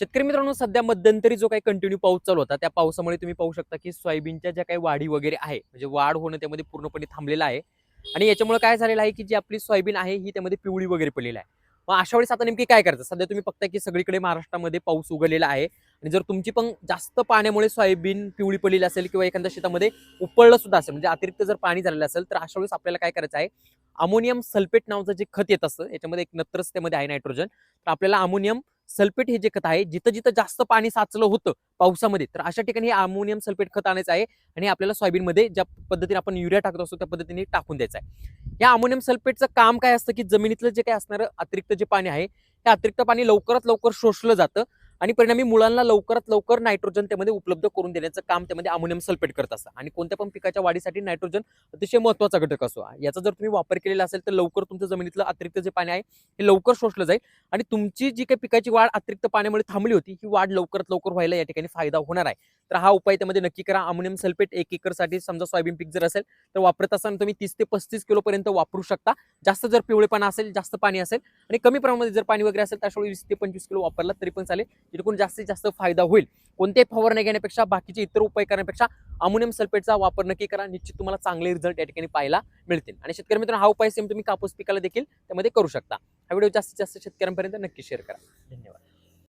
शेतकरी मित्रांनो सध्या मध्यंतरी जो काही कंटिन्यू पाऊस चालू होता त्या पावसामुळे तुम्ही पाहू शकता की सोयाबीनच्या ज्या काही वाढी वगैरे आहे म्हणजे वाढ होणं त्यामध्ये पूर्णपणे थांबलेलं आहे. आणि याच्यामुळे काय झालेलं आहे की जी आपली सोयाबीन आहे ही त्यामध्ये पिवळी वगैरे पडलेली आहे. मग अशा वेळेस आता नेमकी काय करायचं? सध्या तुम्ही बघताय की सगळीकडे महाराष्ट्रामध्ये पाऊस उगलेला आहे. आणि जर तुमची पण जास्त पाण्यामुळे सोयाबीन पिवळी पडलेली असेल किंवा एखाद्या शेतामध्ये उपळलं सुद्धा असेल म्हणजे अतिरिक्त जर पाणी झालेलं असेल तर अशा वेळेस आपल्याला काय करायचं आहे? अमोनियम सल्फेट नावाचं जे खत येत असतं याच्यामध्ये एक नत्रच त्यामध्ये आहे नायट्रोजन. तर आपल्याला अमोनियम सल्फेट हे जे खत आहे जिथं जिथं जास्त पाणी साचलं होतं पावसामध्ये तर अशा ठिकाणी हे अमोनियम सल्फेट खत आणायचं आहे आणि आपल्याला सोयाबीनमध्ये ज्या पद्धतीने आपण युरिया टाकत असतो त्या पद्धतीने टाकून द्यायचं आहे. या अमोनियम सल्फेटचं काम काय असतं की जमिनीतलं जे काही असणारं अतिरिक्त जे पाणी आहे ते अतिरिक्त पाणी लवकरात लवकर शोषलं जातं. आणि परिणामी मुलांना लवकरात लवकर नायट्रोजन त्यामध्ये उपलब्ध करून देण्याचं काम त्यामध्ये अमोनियम सल्फेट करत असतं. आणि कोणत्या पण पिकाच्या वाढीसाठी नायट्रोजन अतिशय महत्त्वाचा घटक असतो. याचा जर तुम्ही वापर केलेला असेल तर लवकर तुमचं जमिनीतलं अतिरिक्त जे पाणी आहे हे लवकर शोषलं जाईल. आणि तुमची जी काही पिकाची वाढ अतिरिक्त पाण्यामुळे थांबली होती ही वाढ लवकरात लवकर व्हायला या ठिकाणी फायदा होणार आहे. तर हा उपाय त्यामध्ये नक्की करा. अमोनियम सल्फेट एक एकरसाठी समजा सोयाबीन पीक जर असेल तर वापरत असताना तुम्ही तीस ते पस्तीस किलोपर्यंत वापरू शकता. जास्त जर पिवळेपणा असेल जास्त पाणी असेल आणि कमी प्रमाणामध्ये जर पाणी वगैरे असेल तर अशा वीस ते पंचवीस किलो वापरला तरी पण चालेल. जेणेकरून जास्तीत जास्त फायदा होईल. कोणत्याही फवारणी घेण्यापेक्षा बाकीचे इतर उपाय करण्यापेक्षा अमोनियम सल्फेटचा वापर नक्की करा. निश्चित तुम्हाला चांगले रिझल्ट या ठिकाणी पाहायला मिळतील. आणि शेतकरी मित्रांनो हा उपाय सेम तुम्ही कापूस पिकाला देखील त्यामध्ये करू शकता. हा व्हिडिओ जास्तीत जास्त शेतकऱ्यांपर्यंत नक्की शेअर करा. धन्यवाद